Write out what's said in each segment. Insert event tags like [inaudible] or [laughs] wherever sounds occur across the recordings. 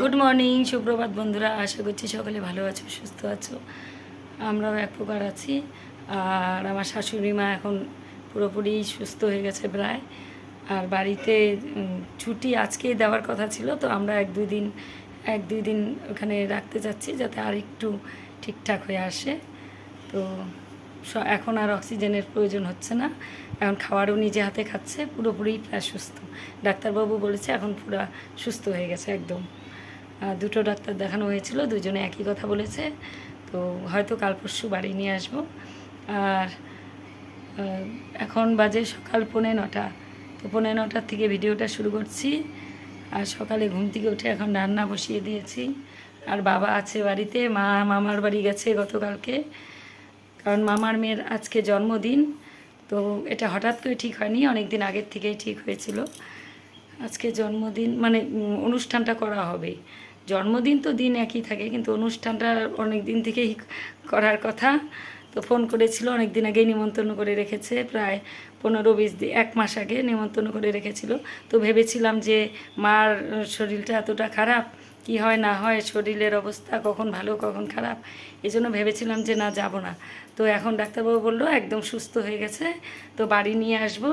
Good morning সুপ্রভাত বন্ধুরা। আশা করছি সকলে ভালো আছো, সুস্থ আছো। আমরাও এক প্রকার আছি। আর আমার শাশুড়ি মা এখন পুরোপুরি সুস্থ হয়ে গেছে প্রায়। আর বাড়িতে ছুটি আজকেই দেওয়ার কথা ছিল, তো আমরা এক দুই দিন এক দুই দিন ওখানে রাখতে যাচ্ছি যাতে আর একটু ঠিকঠাক হয়ে আসে। তো এখন আর অক্সিজেনের প্রয়োজন হচ্ছে না। এখন খাবারও নিজে হাতে খাচ্ছে, পুরোপুরি প্রায় সুস্থ। ডাক্তারবাবু বলেছে এখন পুরো সুস্থ হয়ে গেছে একদম। দুটো ডাক্তার দেখানো হয়েছিল, দুজনে একই কথা বলেছে, তো হয়তো কাল পরশু বাড়ি নিয়ে আসব। আর এখন বাজে সকাল পৌনে নটা। তো পৌনে নটার থেকে ভিডিওটা শুরু করছি। আর সকালে ঘুম থেকে উঠে এখন রান্না বসিয়ে দিয়েছি। আর বাবা আছে বাড়িতে, মা, মামার বাড়ি গেছে গতকালকে। কারণ মামার মেয়ের আজকে জন্মদিন। তো এটা হঠাৎ করে ঠিক হয়নি অনেক দিন আগের থেকেই ঠিক হয়েছিল। আজকে জন্মদিন মানে অনুষ্ঠানটা করা হবে। জন্মদিন তো দিন একই থাকে, কিন্তু অনুষ্ঠানটা অনেক দিন থেকেই করার কথা। তো ফোন করেছিল অনেক দিন আগেই নিমন্ত্রণ করে রেখেছে, প্রায় পনেরো বিশ দিন এক মাস আগে নিমন্ত্রণ করে রেখেছিল। তো ভেবেছিলাম যে মার শরীরটা এতটা খারাপ কি হয়, না হয়, শরীরের অবস্থা কখন ভালো, কখন খারাপ এই জন্য ভেবেছিলাম যে না, যাব না। তো এখন ডাক্তারবাবু বলল, একদম সুস্থ হয়ে গেছে, তো বাড়ি নিয়ে আসব।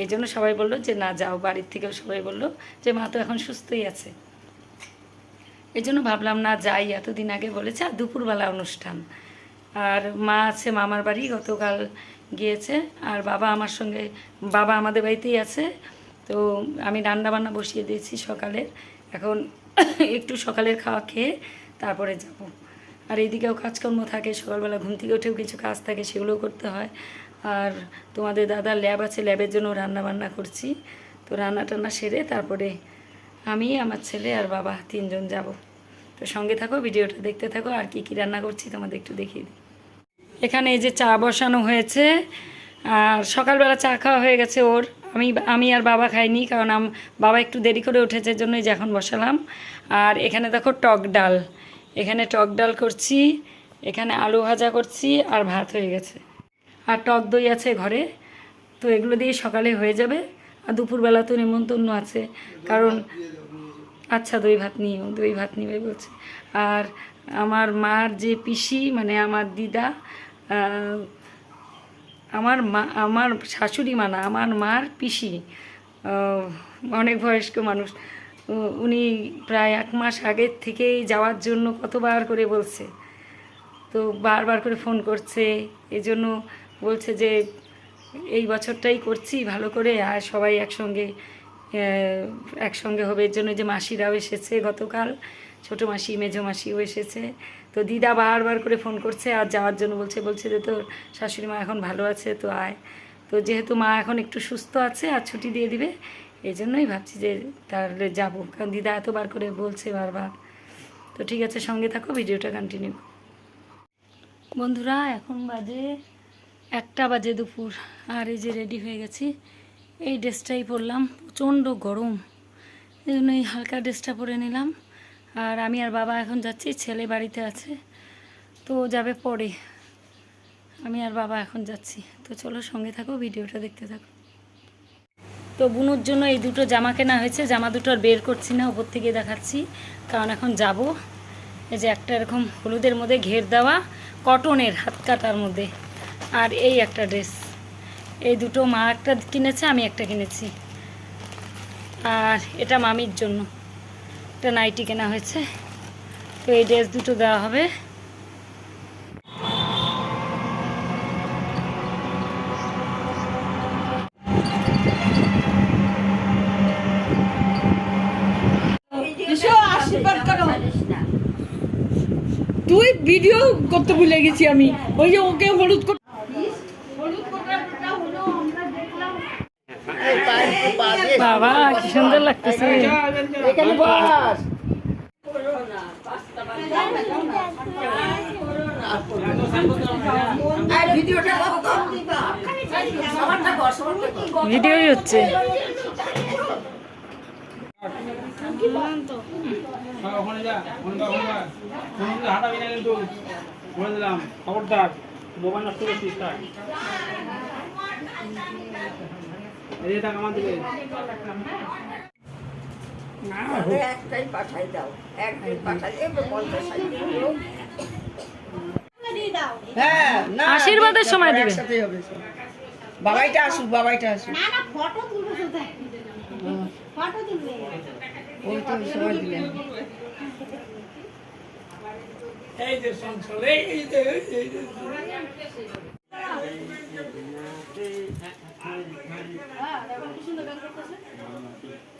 এই জন্য সবাই বলল যে, না, যাও। বাড়ির থেকেও সবাই বলল যে, মা তো এখন সুস্থই আছে। এই জন্য ভাবলাম, না, যাই। এতদিন আগে বলেছে, আর দুপুরবেলা অনুষ্ঠান। আর মা আছে, মামার বাড়ি, গতকাল গিয়েছে, আর বাবা আমার সঙ্গে, বাবা আমাদের বাড়িতেই আছে। তো আমি রান্না বান্না বসিয়ে দিয়েছি সকালের। এখন [laughs] একটু সকালের খাওয়া খেয়ে তারপরে যাব। আর এইদিকেও কাজকর্ম থাকে, সকালবেলা ঘুম থেকে উঠেও কিছু কাজ থাকে, সেগুলোও করতে হয়। আর তোমাদের দাদার ল্যাব আছে, ল্যাবের জন্য রান্না বান্না করছি। তো রান্না টান্না সেরে তারপরে আমি, আমার ছেলে আর বাবা তিনজন যাব। তো সঙ্গে থাকো, ভিডিওটা দেখতে থাকো, আর কি কি রান্না করছি তোমাদের একটু দেখিয়ে দিই। এখানে এই যে চা বসানো হয়েছে, আর সকালবেলা চা খাওয়া হয়ে গেছে ওর। আমি আমি আর বাবা খাইনি, কারণ আম, বাবা একটু দেরি করে উঠেছে জন্যই যে এখন বসালাম। আর এখানে দেখো টক ডাল। এখানে টক ডাল করছি, এখানে আলু ভাজা করছি, আর ভাত হয়ে গেছে। আর টক দই আছে ঘরে, তো এগুলো দিয়ে সকালে হয়ে যাবে। আর দুপুরবেলা তো নিমন্ত্রণ আছে, কারণ আচ্ছা দই ভাত নিও, দই ভাত নিবে বলছে। আর আমার মার যে পিসি মানে আমার দিদা আমার মা, আমার শাশুড়ি মা না, আমার মার পিসি অনেক বয়স্ক মানুষ উনি প্রায় এক মাস আগের থেকেই যাওয়ার জন্য কতবার করে বলছে, তো বারবার করে ফোন করছে, এজন্য বলছে যে, এই বছরটাই করছি ভালো করে, আর সবাই একসঙ্গে একসঙ্গে হবে, এর জন্য যে মাসিরাও এসেছে গতকাল, ছোটো মাসি মেজো মাসিও এসেছে তো দিদা বারবার করে ফোন করছে, আর যাওয়ার জন্য বলছে বলছে যে তোর শাশুড়ি মা এখন ভালো আছে, তো আয়। তো যেহেতু মা এখন একটু সুস্থ আছে, আর ছুটি দিয়ে দিবে, এই জন্যই ভাবছি যে তাহলে যাব। কারণ দিদা এতবার করে বলছে বারবার। তো ঠিক আছে, সঙ্গে থাকো, ভিডিওটা কন্টিনিউ বন্ধুরা, এখন বাজে একটা বাজে দুপুর, আর এই যে রেডি হয়ে গেছি। এই ড্রেসটাই পরলাম, প্রচণ্ড গরম। এই জন্য এই হালকা ড্রেসটা পরে নিলাম। আর আমি আর বাবা এখন যাচ্ছি, ছেলে বাড়িতে আছে, তো যাবে পরে। আমি আর বাবা এখন যাচ্ছি। তো চলো সঙ্গে থাকো, ভিডিওটা দেখতে থাকো। তো বুনুর জন্য এই দুটো জামা কেনা হয়েছে, জামা দুটো আর বের করছি না, ওপর থেকে দেখাচ্ছি, কারণ এখন যাব। এই যে একটা এরকম হলুদের মধ্যে ঘের দেওয়া, কটনের হাত কাটার মধ্যে, আর এই একটা ড্রেস। এই দুটো মা একটা কিনেছে, আমি একটা কিনেছি। আর এটা মামির জন্য। একটা নাইটি কেনা হয়েছে। তো এই ড্রেস দুটো দেওয়া হবে। এসো আশীর্বাদ করো। তুই ভিডিও করতে ভুলে গেছি আমি। ওই যে ওকে হলুদ কর- বাবা কি সুন্দর লাগতেছে। ভিডিওই হচ্ছে। হ্যাঁ, খবরদার। মোবাইল নষ্ট করছিস তাই এদিকে তাক আমার দিকে তাহলে একটাই পাঠাই দাও। একদিন পাঠাই পঞ্চাশ হ্যাঁ না আশীর্বাদের সময় দিবে। হবে বাবাইটা আসুক বাবাইটা আসুক। না না ফটো তুলবো ফটো তুলবে। ওই তো সময় দিলেন এই যে এই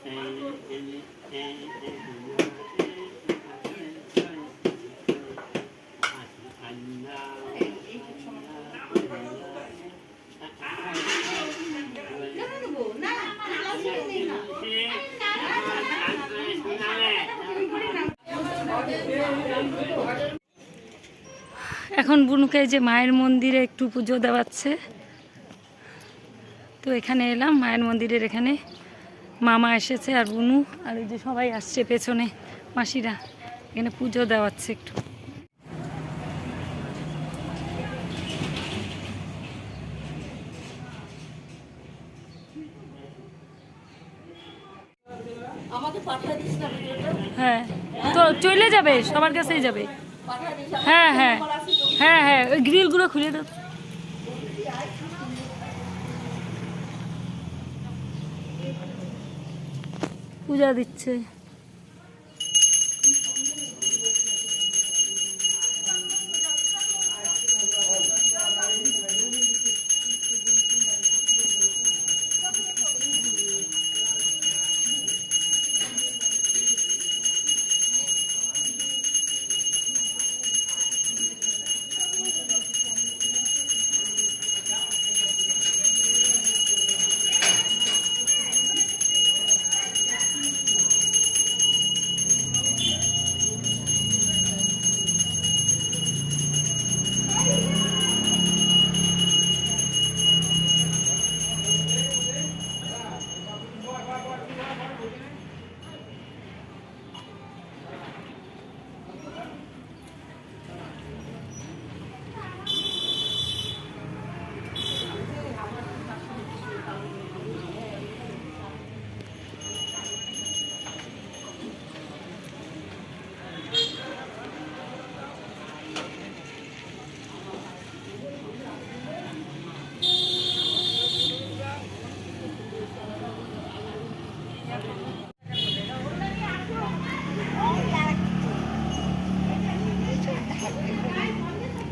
এই যে এই যে এখন বুনুকে যে মায়ের মন্দিরে একটু পুজো দেওয়াচ্ছে। তো এখানে এলাম মায়ের মন্দিরের এখানে মামা এসেছে আর বুনু আর এই যে সবাই আসছে পেছনে মাসিরা। এখানে পুজো দেওয়াচ্ছে একটু। হ্যাঁ। তো চলে যাবে সবার কাছেই যাবে। হ্যাঁ হ্যাঁ। হ্যাঁ হ্যাঁ ওই গ্রিলগুলো খুলে দাও। পূজা দিচ্ছে।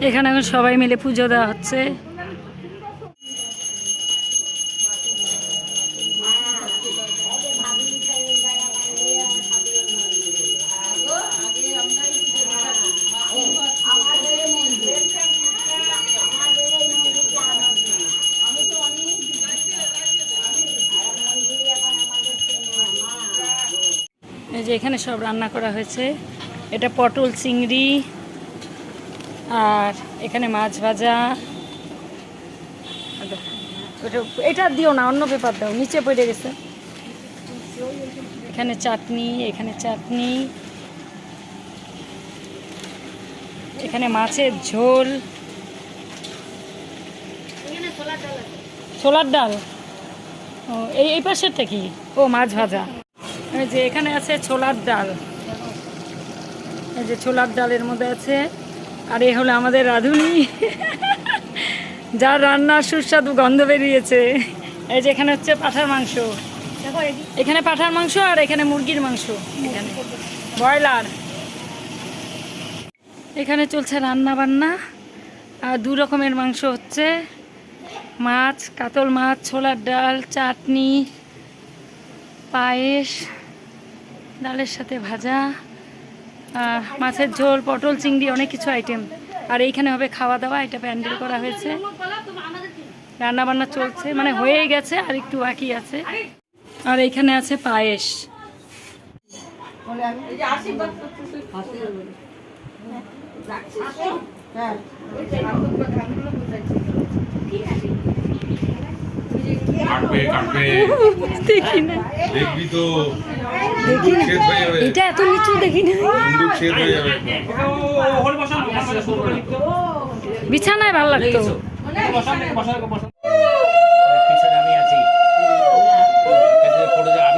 এখানে এখন সবাই মিলে পুজো দেওয়া হচ্ছে। যে এখানে সব রান্না করা হয়েছে। এটা পটল চিংড়ি আর এখানে মাছ ভাজা। এটা দিও না অন্য পেপার দাও নিচে পড়ে গেছে। এখানে চাটনি এখানে চাটনি। এখানে মাছের ঝোল। ছোলার ডাল? ও এই এই পাশেরটা কি? ও মাছ ভাজা। এই যে এখানে আছে ছোলার ডাল। এই যে ছোলার ডালের মধ্যে আছে আর এ হলো আমাদের রাঁধুনি। যার রান্নার সুস্বাদু গন্ধ বেরিয়েছে। এই যে এখানে হচ্ছে পাঠার মাংস। এখানে পাঠার মাংস আর এখানে মুরগির মাংস। এখানে। ব্রয়লার। এখানে চলছে রান্না বান্না আর দু রকমের মাংস হচ্ছে। মাছ কাতল মাছ ছোলার ডাল চাটনি পায়েস ডালের সাথে ভাজা। মাছের ঝোল, পটল, চিংড়ি, অনেক কিছু আইটেম আর এইখানে হবে খাওয়া দাওয়া এটা প্যান্ডেল করা হয়েছে। রান্না বান্না চলছে মানে হয়ে গেছে আর একটু বাকি আছে। আর এইখানে আছে পায়েস। বিছানায় ভালো লাগতো। আমি আছি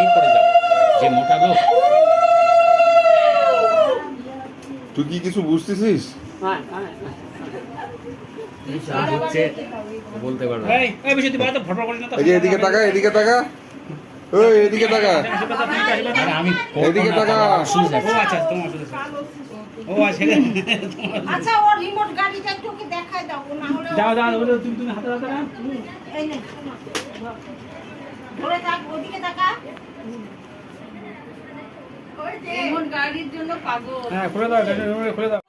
পড়ে তুই কি কিছু বুঝতেছিস? হ্যাঁ, হ্যাঁ, হ্যাঁ। হচ্ছে বলতে এই যে এদিকে তাকা এদিকে তাকা। ওই এদিকে তাকা। আমি এদিকে তাকা। ও আচ্ছা তোমার ও [laughs] আচ্ছা, আচ্ছা ওর রিমোট গাড়িটা একটু দেখাই দাও না হলে দাও দাও তুমি তুমি হাতে রাখো না এই নে ধরে থাক ওদিকে তাকা। ওই যে রিমোট গাড়ির জন্য পাগল হ্যাঁ খুলে দাও খুলে দাও।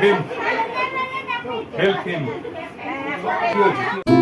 help him. Help him.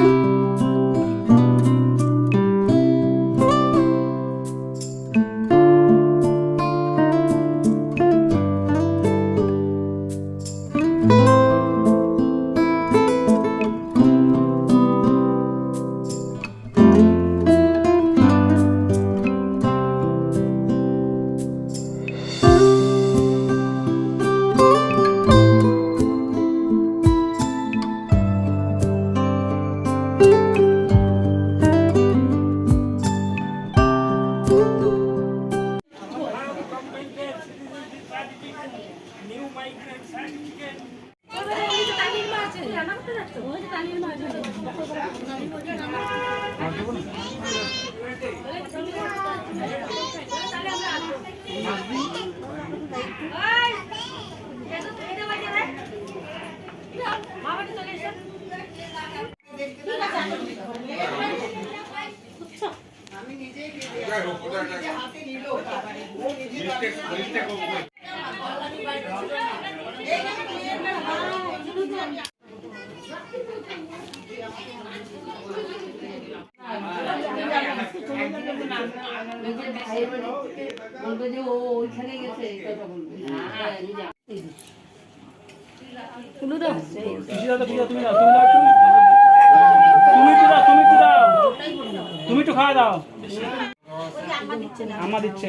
বলবে যে ও ওইখানে তুমি তো খাওয়া দাও। আমা দিচ্ছে।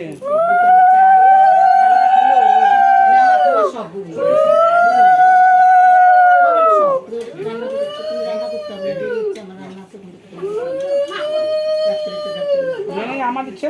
আমার দিচ্ছে।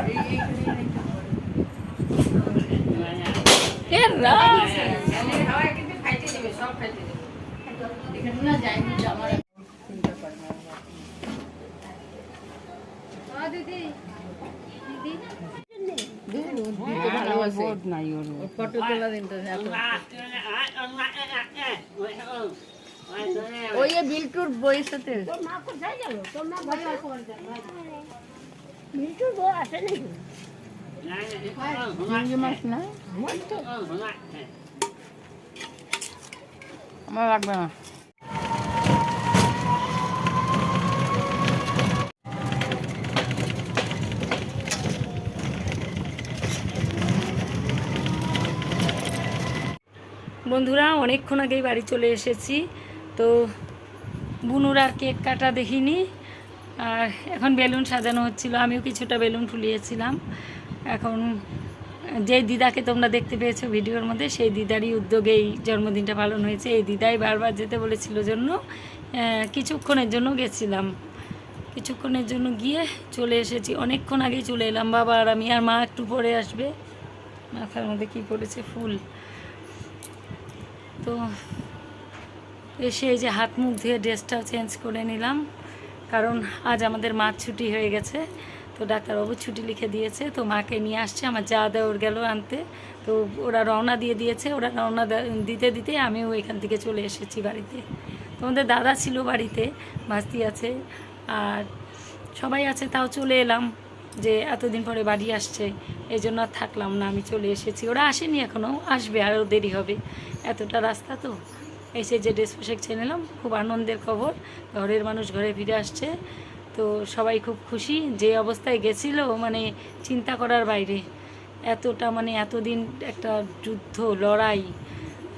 আমাকে সব ঘুরে সব ঘুরে নিয়ে এ রাম। হাওয়ায় কিন্তু খাইতে দেবে সব খাইতে দেবে এখানে না যাইনি আমার ওই বিল্টুর বইয়ের সাথে আমার লাগবে না বন্ধুরা অনেকক্ষণ আগেই বাড়ি চলে এসেছি। তো বুনুর কেক কাটা দেখিনি। আর এখন বেলুন সাজানো হচ্ছিল, আমিও কিছুটা বেলুন ফুলিয়েছিলাম। এখন যেই দিদাকে তোমরা দেখতে পেয়েছ ভিডিওর মধ্যে, সেই দিদারই উদ্যোগে এই জন্মদিনটা পালন হয়েছে। এই দিদাই বারবার যেতে বলেছিল জন্য কিছুক্ষণের জন্য গেছিলাম। কিছুক্ষণের জন্য গিয়ে চলে এসেছি। অনেকক্ষণ আগেই চলে এলাম। বাবা আর আমি আর মা একটু পরে আসবে। মাথার মধ্যে কি পড়েছে? ফুল। তো এসে এই যে হাত মুখ ধুয়ে ড্রেসটাও চেঞ্জ করে নিলাম। কারণ আজ আমাদের মাছ ছুটি হয়ে গেছে। তো ডাক্তারবাবু ছুটি লিখে দিয়েছে, তো মাকে নিয়ে আসছে। আমার যা দেওয়ার গেল আনতে। তো ওরা রওনা দিয়ে দিয়েছে। ওরা রওনা দিতে দিতে আমিও এখান থেকে চলে এসেছি বাড়িতে। তোমাদের দাদা ছিল বাড়িতে, ভাস্তি আছে, আর সবাই আছে, তাও চলে এলাম যে এতদিন পরে বাড়ি আসছে। এই জন্য আর থাকলাম না, আমি চলে এসেছি। ওরা আসেনি এখনও আসবে আরও দেরি হবে। এতটা রাস্তা তো। এসে যে ড্রেস পোশাক ছেড়ে নিলাম, খুব আনন্দের খবর। ঘরের মানুষ ঘরে ফিরে আসছে। তো সবাই খুব খুশি যে অবস্থায় গেছিল মানে চিন্তা করার বাইরে। এতটা মানে এতদিন একটা যুদ্ধ, লড়াই।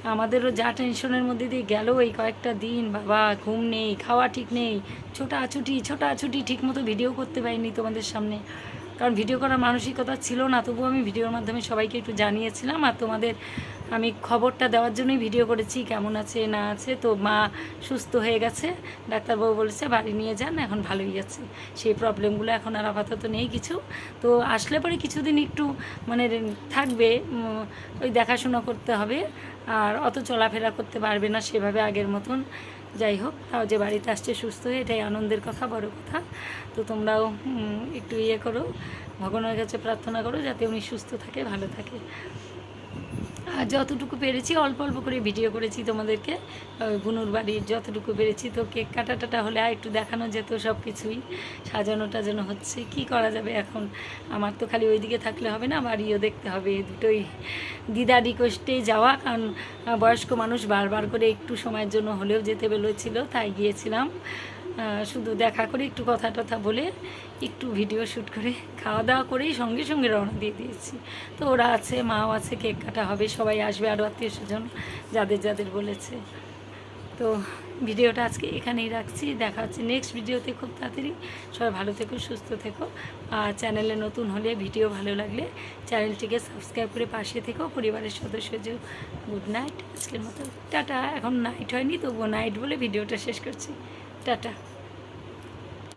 আমাদেরও যা টেনশনের মধ্যে দিয়ে গেল এই কয়েকটা দিন। বাবা, ঘুম নেই, খাওয়া ঠিক নেই, ছোটাছুটি ছোটাছুটি ঠিক মতো ভিডিও করতে পারিনি তোমাদের সামনে। কারণ ভিডিও করার মানসিকতা ছিল না, তবুও আমি ভিডিওর মাধ্যমে সবাইকে একটু জানিয়েছিলাম আর তোমাদের আমি খবরটা দেওয়ার জন্যই ভিডিও করেছি, কেমন আছে, না আছে। তো মা সুস্থ হয়ে গেছে, ডাক্তারবাবু বলেছে বাড়ি নিয়ে যান, এখন ভালোই আছে। সেই প্রবলেমগুলো এখন আর আপাতত নেই কিছু। তো আসলে পরে কিছুদিন একটু মানে থাকবে ওই দেখাশোনা করতে হবে। আর অত চলাফেরা করতে পারবে না সেভাবে আগের মতন। যাই হোক, তাও যে বাড়িতে আসছে সুস্থ হয়ে, এটাই আনন্দের কথা, বড় কথা। তো তোমরাও একটু ইয়ে করো, ভগবানের কাছে প্রার্থনা করো যাতে উনি সুস্থ থাকে, ভালো থাকে। যতটুকু পেরেছি, অল্প অল্প করে ভিডিও করেছি তোমাদেরকে। বুনুর বাড়ির যতটুকু পেরেছি, তো কেক কাটা টাটা হলে আর একটু দেখানো যেত সব কিছুই। সাজানো টাজানো হচ্ছে, কি করা যাবে এখন? আমার তো খালি ওইদিকে থাকলে হবে না বাড়িও দেখতে হবে। দুটোই দিদা রিকোয়েস্টেই যাওয়া, কারণ বয়স্ক মানুষ বারবার করে একটু সময়ের জন্য হলেও যেতে বলেছিল, তাই গিয়েছিলাম। শুধু দেখা করে একটু কথা টথা বলে একটু ভিডিও শ্যুট করে খাওয়া দাওয়া করেই সঙ্গে সঙ্গে রওনা দিয়ে দিয়েছি। তো ওরা আছে, মাও আছে, কেক কাটা হবে, সবাই আসবে আরও আত্মীয় স্বজন যাদের যাদের বলেছে। তো ভিডিওটা আজকে এখানেই রাখছি। দেখা হচ্ছে নেক্সট ভিডিওতে খুব তাড়াতাড়ি। সবাই ভালো থেকো, সুস্থ থেকো। আর চ্যানেলে নতুন হলে ভিডিও ভালো লাগলে চ্যানেলটিকে সাবস্ক্রাইব করে পাশে থেকো। পরিবারের সদস্য যে গুড নাইট আজকের মতো টাটা। এখন নাইট হয়নি, তবুও নাইট বলে ভিডিওটা শেষ করছি। টাটা।